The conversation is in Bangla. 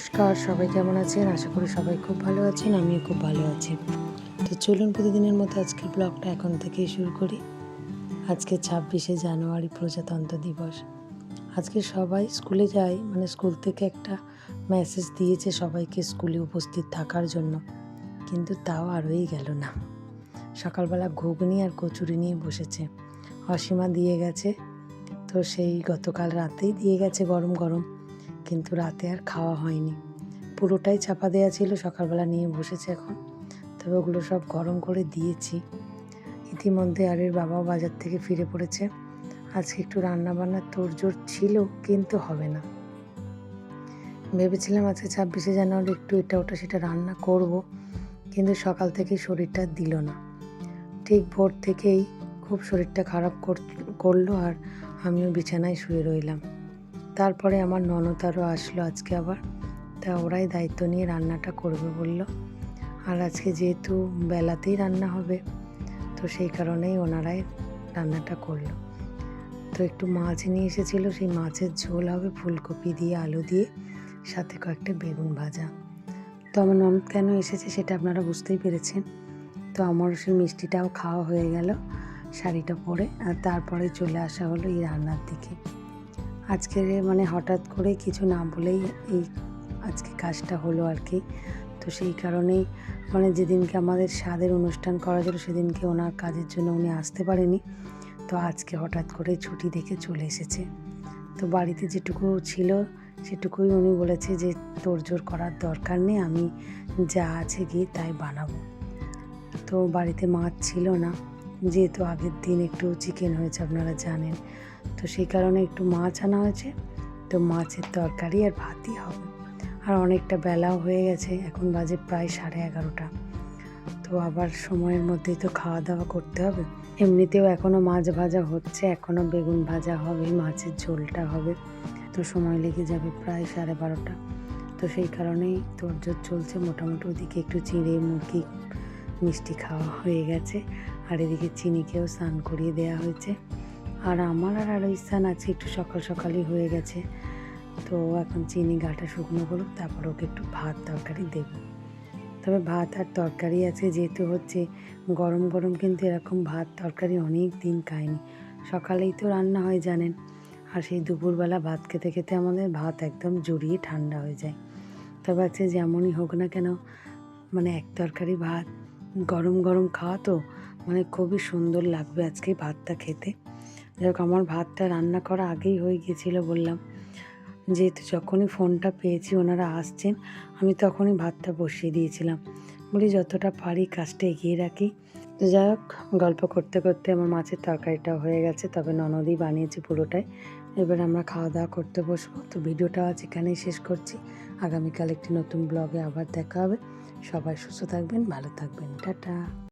নমস্কার, সবাই কেমন আছেন? আশা করি সবাই খুব ভালো আছেন, আমিও খুব ভালো আছি। তো চলুন প্রতিদিনের মতো আজকের ব্লগটা এখন থেকেই শুরু করি। আজকে ছাব্বিশে জানুয়ারি প্রজাতন্ত্র দিবস। আজকে সবাই স্কুলে যায় মানে স্কুল থেকে একটা মেসেজ দিয়েছে সবাইকে স্কুলে উপস্থিত থাকার জন্য। কিন্তু তাও আরোই গেল না। সকালবেলা ঘুগনি আর কচুরি নিয়ে বসেছে। অসীমা দিয়ে গেছে, তো সেই গতকাল রাতেই দিয়ে গেছে গরম গরম। কিন্তু রাতে আর খাওয়া হয়নি। পুরোটাই চাপা দেওয়া ছিল, সকালবেলা নিয়ে বসেছে এখন। তবে ওগুলো সব গরম করে দিয়েছি। ইতিমধ্যে আরের বাবাও বাজার থেকে ফিরে পড়েছে। আজকে একটু রান্না বান্নার তোড়জোড় ছিল, কিন্তু হবে না। ভেবেছিলাম আজকে ছাব্বিশে জানুয়ারি একটু এটা ওটা সেটা রান্না করব, কিন্তু সকাল থেকেই শরীরটা দিল না। ঠিক ভোর থেকেই খুব শরীরটা খারাপ কর- করল আর আমিও বিছানায় শুয়ে রইলাম। তারপরে আমার ননদ আরও আসলো আজকে আবার। তা ওরাই দায়িত্ব নিয়ে রান্নাটা করবে বলল। আর আজকে যেহেতু বেলাতেই রান্না হবে, তো সেই কারণেই ওনারাই রান্নাটা করল। তো একটু মাছ নিয়ে এসেছিল, সেই মাছের ঝোল হবে ফুলকপি দিয়ে, আলু দিয়ে, সাথে কয়েকটা বেগুন ভাজা। তো আমার ননদ কেন এসেছে সেটা আপনারা বুঝতেই পেরেছেন। তো আমারও সেই মিষ্টিটাও খাওয়া হয়ে গেল শাড়িটা পরে, আর তারপরে চলে আসা হলো এই রান্নার দিকে। আজকে মানে হঠাৎ করে কিছু না বলেই এই আজকে কাজটা হলো আর কি। তো সেই কারণেই মানে যেদিনকে আমাদের স্বাদের অনুষ্ঠান করা ছিল, সেদিনকে ওনার কাজের জন্য উনি আসতে পারেনি। তো আজকে হঠাৎ করে ছুটি দেখে চলে এসেছে। তো বাড়িতে যেটুকু ছিল, সেটুকুই উনি বলেছে যে তোড়জোড় করার দরকার নেই, আমি যা আছে গিয়ে তাই বানাবো। তো বাড়িতে মাছ ছিল না। যেহেতু আগের দিন একটু চিকেন হয়েছে, আপনারা জানেন। তো সেই কারণে একটু মাছ আনা হয়েছে। তো মাছের তরকারি আর ভাতই হবে। আর অনেকটা বেলাও হয়ে গেছে, এখন বাজে প্রায় সাড়ে এগারোটা। তো আবার সময়ের মধ্যেই তো খাওয়া দাওয়া করতে হবে। এমনিতেও এখনও মাছ ভাজা হচ্ছে এখনও বেগুন ভাজা হবে, মাছের ঝোলটা হবে। তো সময় লেগে যাবে প্রায় সাড়ে বারোটা। তো সেই কারণেই তোরজোর চলছে, মোটামুটি ওদিকে একটু চিড়ে, মুরগি, মিষ্টি খাওয়া হয়ে গেছে। আর এদিকে চিনিকেও স্নান করিয়ে দেওয়া হয়েছে। আর আমার আর আরও স্থান আছে, একটু সকাল সকালই হয়ে গেছে। তো এখন চিনি গাটা শুকনো করুক তারপর ওকে একটু ভাত তরকারি দেব। তবে ভাত আর তরকারি আছে, যেহেতু হচ্ছে গরম গরম কিন্তু এরকম ভাত তরকারি অনেক দিন খায়নি সকালেই তো রান্না হয়, জানেন। আর সেই দুপুরবেলা ভাত খেতে খেতে আমাদের ভাত একদম জড়িয়ে ঠান্ডা হয়ে যায়। তবে আছে যেমনই হোক না কেন মানে এক তরকারি ভাত, গরম গরম খাওয়া তো মানে খুবই সুন্দর লাগবে আজকে ভাতটা খেতে। যাই হোক আমার ভাতটা রান্না করা আগেই হয়ে গিয়েছিল বললাম। যেহেতু যখনই ফোনটা পেয়েছি, ওনারা আসছেন, আমি তখনই ভাতটা বসিয়ে দিয়েছিলাম। বলি, যতটা পারি কাজটা এগিয়ে রাখি। যাই হোক, গল্প করতে করতে আমার মাছের তরকারিটা হয়ে গেছে, তবে ননদই বানিয়েছে পুরোটাই। এবার আমরা খাওয়া দাওয়া করতে বসবো। তো ভিডিওটা আজ এখানেই শেষ করছি। আগামীকাল একটি নতুন ব্লগে আবার দেখা হবে। সবাই সুস্থ থাকবেন, ভালো থাকবেন। টাটা।